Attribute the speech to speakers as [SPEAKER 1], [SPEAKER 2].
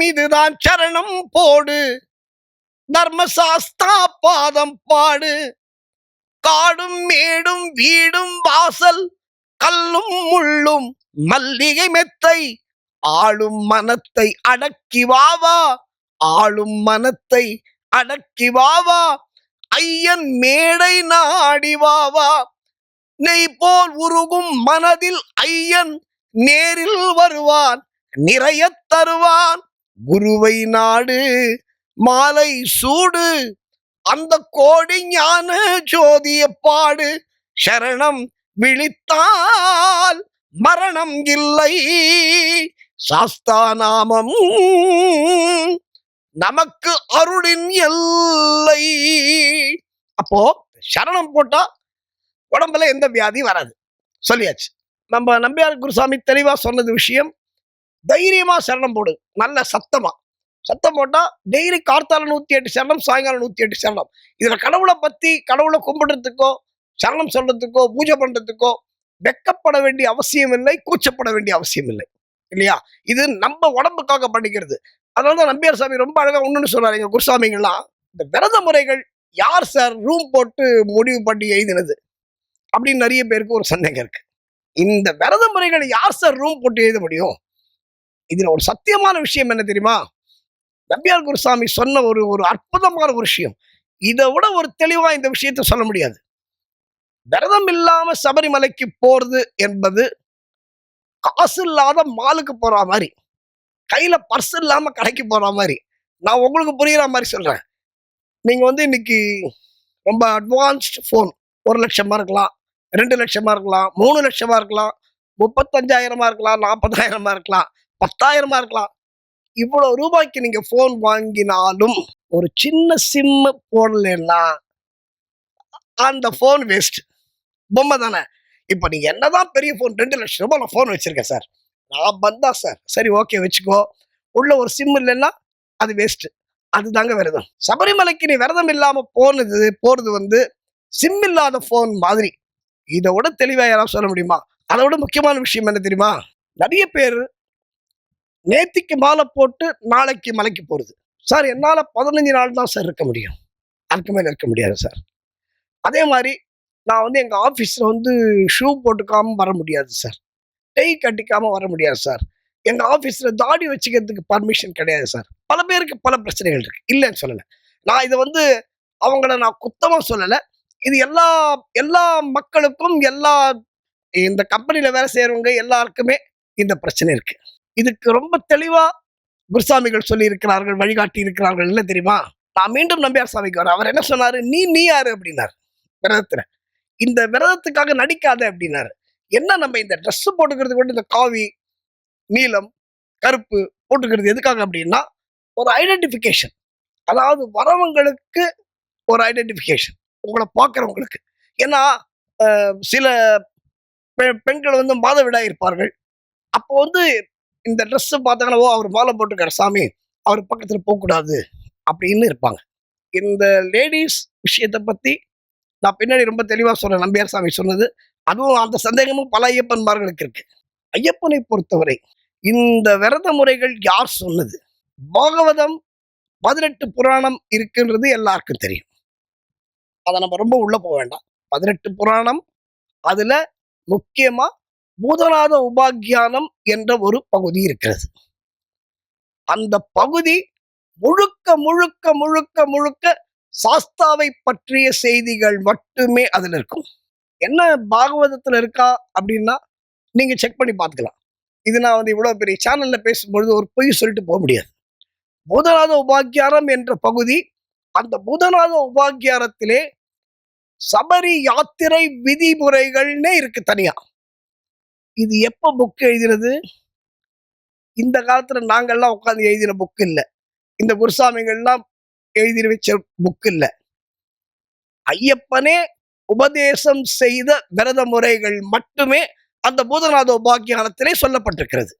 [SPEAKER 1] இதுதான் சரணம் போடு. தர்மசாஸ்தா பாதம் பாடு. காடும் மேடும் வீடும் வாசல் கல்லும் முள்ளும் மல்லிகை மெத்தை. ஆளும் மனத்தை அடக்கி வாவா ஆளும் மனத்தை அடக்கி வாவா ஐயன் மேடை நாடி வாவா நெய் போல் உருகும் மனதில் ஐயன் நேரில் வருவான் நிறைய தருவான். குருவை நாடு மாலை சூடு அந்த கோடி ஞான ஜோதிய பாடு சரணம் விழித்தால் மரணம் இல்லை. சாஸ்தா நாமம் நமக்கு அருளின் எல்லை. அப்போ சரணம் போட்டா உடம்புல எந்த வியாதி வராது. சொல்லியாச்சு. நம்ம நம்பியார் குருசாமி தெளிவா சொன்னது விஷயம் தைரியமா சரணம் போடு. நல்ல சத்தமா. சத்தம் போட்டா டெய்லி கார்த்தால நூத்தி எட்டு சரணம் சாயங்காலம் நூத்தி எட்டு சரணம். இதுல கடவுளை பத்தி கடவுளை கும்பிடுறதுக்கோ சரணம் சொல்றதுக்கோ பூஜை பண்றதுக்கோ வெக்கப்பட வேண்டிய அவசியம் இல்லை கூச்சப்பட வேண்டிய அவசியம் இல்லை. இல்லையா? இது நம்ம உடம்புக்காக பண்ணிக்கிறது. அதனாலதான் நம்பியார் சாமி ரொம்ப அழகா ஒண்ணுன்னு சொல்றாரு எங்க குருசாமிங்கெல்லாம் இந்த விரத முறைகள் யார் சார் ரூம் போட்டு முடிவு பண்ணி எழுதினது? அப்படின்னு நிறைய பேருக்கு ஒரு சந்தேகம் இருக்கு. இந்த விரத முறைகள் யார் சார் ரூம் போட்டு எழுத முடியும்? இதில் ஒரு சத்தியமான விஷயம் என்ன தெரியுமா? நம்பியார் குருசாமி சொன்ன ஒரு ஒரு அற்புதமான ஒரு விஷயம். இதை விட ஒரு தெளிவாக இந்த விஷயத்தை சொல்ல முடியாது. விரதம் இல்லாம சபரிமலைக்கு போறது என்பது காசு இல்லாத மாலுக்கு போற மாதிரி கையில பர்ஸ் இல்லாம கடைக்கு போற மாதிரி. நான் உங்களுக்கு புரியுற மாதிரி சொல்றேன். நீங்க வந்து இன்னைக்கு ரொம்ப அட்வான்ஸ்டு ஃபோன் ஒரு லட்சமா இருக்கலாம் ரெண்டு லட்சமா இருக்கலாம் மூணு லட்சமா இருக்கலாம் முப்பத்தஞ்சாயிரமா இருக்கலாம் நாற்பதாயிரமா இருக்கலாம். பத்தாயிரமா இருக்கலாம். இவ்வளவு ரூபாய்க்கு நீங்க ஃபோன் வாங்கினாலும் ஒரு சின்ன சிம்மு போடலைன்னா அந்த ஃபோன் வேஸ்ட் பொம்மை தானே. இப்போ நீங்க என்னதான் பெரிய ஃபோன் ரெண்டு லட்சம் ரூபாய் நான் ஃபோன் வச்சிருக்கேன் சார் நான் வந்தா சார் சரி ஓகே வச்சுக்கோ. உள்ள ஒரு சிம் இல்லைன்னா அது வேஸ்ட் அதுதாங்க விரதம். சபரிமலைக்கு நீ விரதம் இல்லாம போனது போறது வந்து சிம் இல்லாத ஃபோன் மாதிரி. இதை விட தெளிவா யாராவது சொல்ல முடியுமா? அதை விட முக்கியமான விஷயம் என்ன தெரியுமா? நிறைய பேர் நேத்திக்கு மாலை போட்டு நாளைக்கு மலைக்கு போகிறது சார் என்னால் பதினஞ்சு நாள் தான் சார் இருக்க முடியும். அதுக்கு மேலே இருக்க முடியாது சார். அதே மாதிரி நான் வந்து எங்கள் ஆஃபீஸில் வந்து ஷூ போட்டுக்காம வர முடியாது சார். டெய் கட்டிக்காமல் வர முடியாது சார். எங்கள் ஆஃபீஸில் தாடி வச்சுக்கிறதுக்கு பர்மிஷன் கிடையாது சார். பல பேருக்கு பல பிரச்சனைகள் இருக்குது இல்லைன்னு சொல்லலை. நான் இதை வந்து அவங்கள நான் குத்தமாக சொல்லலை. இது எல்லா எல்லா மக்களுக்கும் எல்லா இந்த கம்பெனியில் வேலை செய்கிறவங்க எல்லாருக்குமே இந்த பிரச்சனை இருக்குது இதுக்கு ரொம்ப தெளிவா குருசாமிகள் சொல்லி இருக்கிறார்கள் வழிகாட்டி இருக்கிறார்கள் என்ன தெரியுமா? நான் மீண்டும் நம்பியார் சாமிக்கு வரேன். அவர் என்ன சொன்னாரு? நீ நீ யாரு? அப்படின்னாரு. விரதத்துல. இந்த விரதத்துக்காக நடிக்காத அப்படின்னாரு. என்ன நம்ம இந்த ட்ரெஸ் போட்டுக்கிறது கூட இந்த காவி நீலம் கருப்பு போட்டுக்கிறது எதுக்காக அப்படின்னா ஒரு ஐடென்டிஃபிகேஷன் அதாவது வரவங்களுக்கு ஒரு ஐடென்டிஃபிகேஷன் உங்களை பார்க்குறவங்களுக்கு. ஏன்னா சில பெ- பெண்கள் வந்து மாதவிடாய் இருப்பார்கள். அப்போ வந்து இந்த ட்ரெஸ்ஸு பார்த்தாங்கன்னா ஓ அவர் மாலை போட்டுக்கார் சாமி அவர் பக்கத்தில் போகக்கூடாது அப்படின்னு இருப்பாங்க. இந்த லேடிஸ் விஷயத்தை பற்றி நான் பின்னாடி ரொம்ப தெளிவாக சொல்றேன். நம்பியார் சாமி சொன்னது. அதுவும் அந்த சந்தேகமும் பல ஐயப்பன்மார்களுக்கு இருக்கு. ஐயப்பனை பொறுத்தவரை இந்த விரத முறைகள் யார் சொன்னது? பாகவதம் பதினெட்டு புராணம் இருக்குன்றது எல்லாருக்கும் தெரியும். அதை நம்ம ரொம்ப உள்ள போக வேண்டாம். பதினெட்டு புராணம் அதுல முக்கியமா பூதநாத உபாக்கியானம் என்ற ஒரு பகுதி இருக்கிறது. அந்த பகுதி முழுக்க முழுக்க முழுக்க முழுக்க சாஸ்தாவை பற்றிய செய்திகள் மட்டுமே அதுல இருக்கும். என்ன பாகவதத்துல இருக்கா அப்படின்னா நீங்க செக் பண்ணி பார்த்துக்கலாம். இது நான் வந்து இவ்வளவு பெரிய சேனல்ல பேசும்பொழுது ஒரு பொய் சொல்லிட்டு போக முடியாது. பூதநாத உபாக்கியானம் என்ற பகுதி அந்த பூதநாத உபாக்கியாரத்திலே சபரி யாத்திரை விதிமுறைகள்னே இருக்கு தனியா. இது எப்ப புக் எழுதினது? இந்த காலத்துல நாங்கெல்லாம் உட்காந்து எழுதின புக் இல்ல. இந்த குருசாமிகள்லாம் எழுதி வச்ச புக் இல்ல. ஐயப்பனே உபதேசம் செய்த விரத முறைகள் மட்டுமே அந்த பூதநாத உபாக்கியானத்திலே சொல்லப்பட்டிருக்கிறது.